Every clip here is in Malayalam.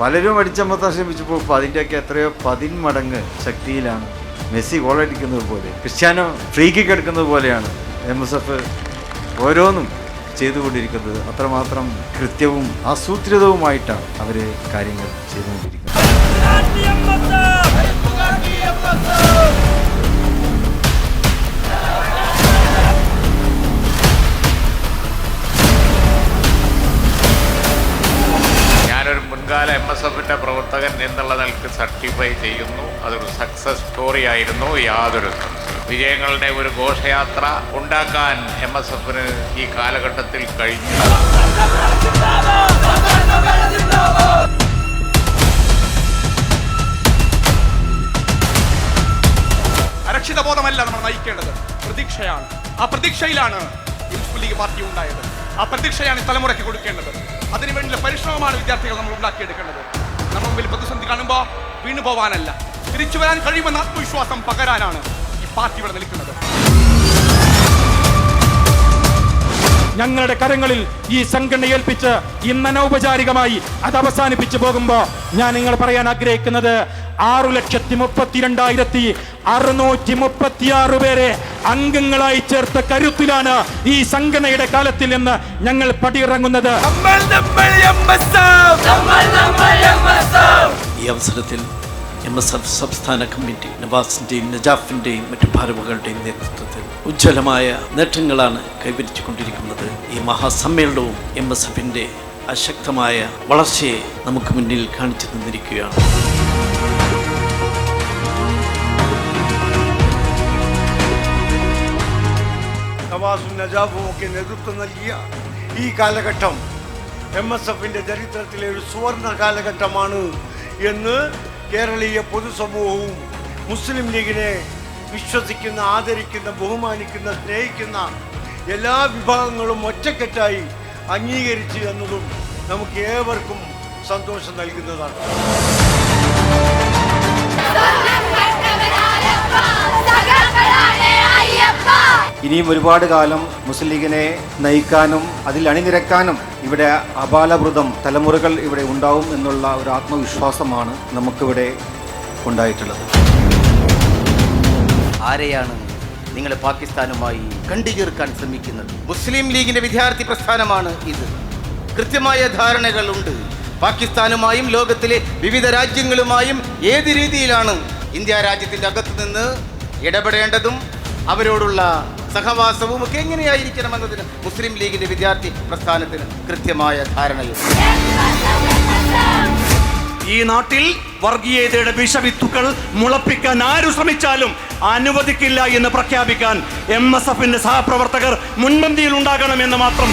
പലരും അടിച്ചമർത്താൻ ശ്രമിച്ചപ്പോൾ ഇപ്പോൾ അതിന്റെയൊക്കെ എത്രയോ പതിന്മടങ്ങ് ശക്തിയിലാണ് മെസ്സി ഗോളടിക്കുന്നത് പോലെ ക്രിസ്ത്യാനോ ഫ്രീ കിക്ക് എടുക്കുന്നത് പോലെയാണ് എം എസ് എഫ് ഓരോന്നും ചെയ്തുകൊണ്ടിരിക്കുന്നത്. അത്രമാത്രം കൃത്യവും ആസൂത്രിതവുമായിട്ടാണ് അവർ കാര്യങ്ങൾ ചെയ്തുകൊണ്ടിരിക്കുന്നത്. മുൻകാല എം എസ് എഫിന്റെ പ്രവർത്തകൻ എന്നുള്ള നിലയ്ക്ക് സർട്ടിഫൈ ചെയ്യുന്നു. അതൊരു സക്സസ് സ്റ്റോറി ആയിരുന്നു. യാതൊരു വിജയങ്ങളുടെ ഒരു ഘോഷയാത്ര ഉണ്ടാക്കാൻ എം എസ് എഫിന് ഈ കാലഘട്ടത്തിൽ കഴിഞ്ഞു. അരക്ഷിതബോധമല്ല നമ്മൾ നയിക്കേണ്ടത്. പ്രതീക്ഷയാണ്. ആ പ്രതീക്ഷയിലാണ് മുസ്ലിം ലീഗ് പാർട്ടി ഉണ്ടായത്. ആ പ്രതീക്ഷയാണ് ഈ തലമുറയ്ക്ക് കൊടുക്കേണ്ടത്. അതിനുവേണ്ടിയുള്ള പരിശ്രമമാണ് വിദ്യാർത്ഥികൾ നമ്മൾ ഉണ്ടാക്കിയെടുക്കേണ്ടത്. നമ്മൾ മുമ്പിൽ പ്രതിസന്ധി കാണുമ്പോൾ വീണു പോവാനല്ല. തിരിച്ചു വരാൻ കഴിയുമെന്ന ആത്മവിശ്വാസം പകരാനാണ് ഈ പാർട്ടി ഇവിടെ നിൽക്കുന്നത്. ഞങ്ങളുടെ കരങ്ങളിൽ ഈ സംഘടന ഏൽപ്പിച്ച് ഇന്ന് അനൗപചാരികമായി അത് അവസാനിപ്പിച്ചു പോകുമ്പോൾ ഞാൻ നിങ്ങൾ പറയാൻ ആഗ്രഹിക്കുന്നത് ആറു ലക്ഷത്തി മുപ്പത്തിരണ്ടായിരത്തി അറുന്നൂറ്റി മുപ്പത്തിയാറ് പേരെ അംഗങ്ങളായി ചേർത്ത കരുത്തിലാണ് ഈ സംഘടനയുടെ കാലത്തിൽ നിന്ന് ഞങ്ങൾ പടിയിറങ്ങുന്നത്. ഈ അവസരത്തിൽ എം എസ് എഫ് സംസ്ഥാന കമ്മിറ്റി നവാസിന്റെയും നജാഫിന്റെയും മറ്റു ഭാരവുകളുടെയും നേതൃത്വത്തിൽ ഉജ്ജ്വലമായ നേട്ടങ്ങളാണ് കൈവരിച്ചുകൊണ്ടിരിക്കുന്നത്. ഈ മഹാസമ്മേളനവും എം എസ് എഫിന്റെ അശക്തമായ വളർച്ചയെ നമുക്ക് മുന്നിൽ കാണിച്ചു തന്നിരിക്കുകയാണ്. നവാസും നജാബും ഒക്കെ നേതൃത്വം നൽകിയ ഈ കാലഘട്ടം എം എസ് എഫിന്റെ ചരിത്രത്തിലെ ഒരു സുവർണ കാലഘട്ടമാണ് എന്ന് കേരളീയ പൊതുസമൂഹവും മുസ്ലിം ലീഗിനെ വിശ്വസിക്കുന്ന ആദരിക്കുന്ന ബഹുമാനിക്കുന്ന സ്നേഹിക്കുന്ന എല്ലാ വിഭാഗങ്ങളും ഒറ്റക്കെട്ടായി അംഗീകരിച്ചു എന്നതും നമുക്ക് ഏവർക്കും സന്തോഷം നൽകുന്നതാണ്. ഇനിയും ഒരുപാട് കാലം മുസ്ലിം ലീഗിനെ നയിക്കാനും അതിൽ അണിനിരക്കാനും ഇവിടെ അപാലവൃതം തലമുറകൾ ഇവിടെ ഉണ്ടാവും എന്നുള്ള ഒരു ആത്മവിശ്വാസമാണ് നമുക്കിവിടെ ഉണ്ടായിട്ടുള്ളത്. ആരെയാണ് നിങ്ങൾ പാകിസ്ഥാനുമായി കണ്ടുചേർക്കാൻ ശ്രമിക്കുന്നത്? മുസ്ലിം ലീഗിന്റെ വിദ്യാർത്ഥി പ്രസ്ഥാനമാണ് ഇത്. കൃത്യമായ ധാരണകളുണ്ട്. പാകിസ്ഥാനുമായും ലോകത്തിലെ വിവിധ രാജ്യങ്ങളുമായും ഏത് രീതിയിലാണ് ഇന്ത്യ രാജ്യത്തിന്റെ അകത്ത് നിന്ന് ഇടപെടേണ്ടതും അവരോടുള്ള സഹവാസവും ഒക്കെ എങ്ങനെയായിരിക്കണം എന്നതിന് മുസ്ലിം ലീഗിന്റെ വിദ്യാർത്ഥി പ്രസ്ഥാനത്തിന് കൃത്യമായ ധാരണയുണ്ട്. ഈ നാട്ടിൽ വർഗീയതയുടെ വിഷവിത്തുക്കൾ മുളപ്പിക്കാൻ ആരു ശ്രമിച്ചാലും അനുവദിക്കില്ല എന്ന് പ്രഖ്യാപിക്കാൻ എം എസ് എഫിന്റെ സഹപ്രവർത്തകർ മുൻപന്തിയിൽ ഉണ്ടാകണം എന്ന് മാത്രം.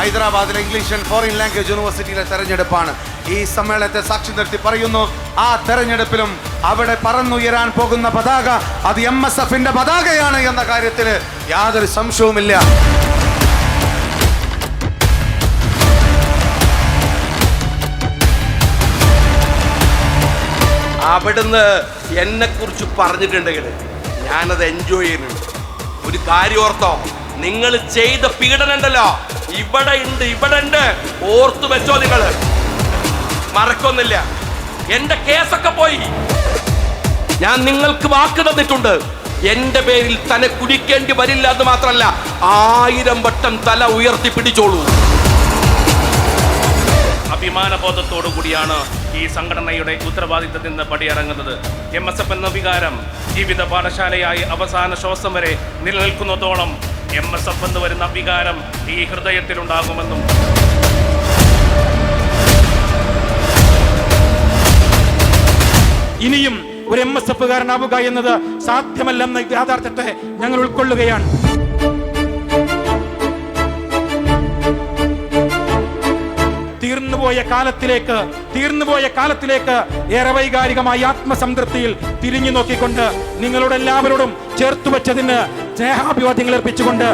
ഹൈദരാബാദിലെ ഇംഗ്ലീഷ് ആൻഡ് ഫോറിൻ ലാംഗ്വേജ് യൂണിവേഴ്സിറ്റിയിലെ തെരഞ്ഞെടുപ്പാണ്. ഈ സമ്മേളനത്തെ സാക്ഷി നിർത്തി പറയുന്നു ആ തെരഞ്ഞെടുപ്പിലും അവിടെ പറന്നുയരാൻ പോകുന്ന പതാക അത് എം എസ് എഫിന്റെ പതാകയാണ് എന്ന കാര്യത്തിൽ യാതൊരു സംശയവുമില്ല. അവിടുന്ന് എന്നെ കുറിച്ച് പറഞ്ഞിട്ടുണ്ടെങ്കിൽ ഞാനത് എൻജോയ് ചെയ്യുന്നുണ്ട്. ഒരു കാര്യം ഓർത്തോ നിങ്ങൾ ചെയ്ത പീഡനം ഉണ്ടല്ലോ. ഇവിടെ ഉണ്ട് ഇവിടെ ഉണ്ട്. ഓർത്തു വെച്ചോ നിങ്ങൾ മറക്കൊന്നില്ല എന്റെ കേസൊക്കെ പോയി. ഞാൻ നിങ്ങൾക്ക് വാക്ക് തന്നിട്ടുണ്ട്. എന്റെ പേരിൽ തന്നെ കുടിക്കേണ്ടി വരില്ല എന്ന് മാത്രമല്ല ആയിരം വട്ടം തല ഉയർത്തി പിടിച്ചോളൂ. അഭിമാനബോധത്തോടു കൂടിയാണ് ഈ സംഘടനയുടെ ഉത്തരവാദിത്തത്തിൽ നിന്ന് പടിയിറങ്ങുന്നത്. എം എസ് എഫ് എന്ന വികാരം ജീവിത പാഠശാലയായി അവസാന ശ്വാസം വരെ നിലനിൽക്കുന്നതോളം എം എസ് എഫ് എന്ന് വരുന്ന വികാരം ഈ ഹൃദയത്തിലുണ്ടാകുമെന്നും ഇനിയും ഒരു എം എസ് എഫ് കാരനാവുക എന്നത് സാധ്യമല്ലെന്ന യാഥാർത്ഥ്യത്തെ ഞങ്ങൾ ഉൾക്കൊള്ളുകയാണ്. തീർന്നുപോയ കാലത്തിലേക്ക് തീർന്നുപോയ കാലത്തിലേക്ക് ഏറെ വൈകാരികമായ ആത്മസംതൃപ്തിയിൽ തിരിഞ്ഞു നോക്കിക്കൊണ്ട് നിങ്ങളോട് എല്ലാവരോടും ചേർത്തു വെച്ചതിന് സ്നേഹാഭിവാദ്യങ്ങൾ അർപ്പിച്ചുകൊണ്ട്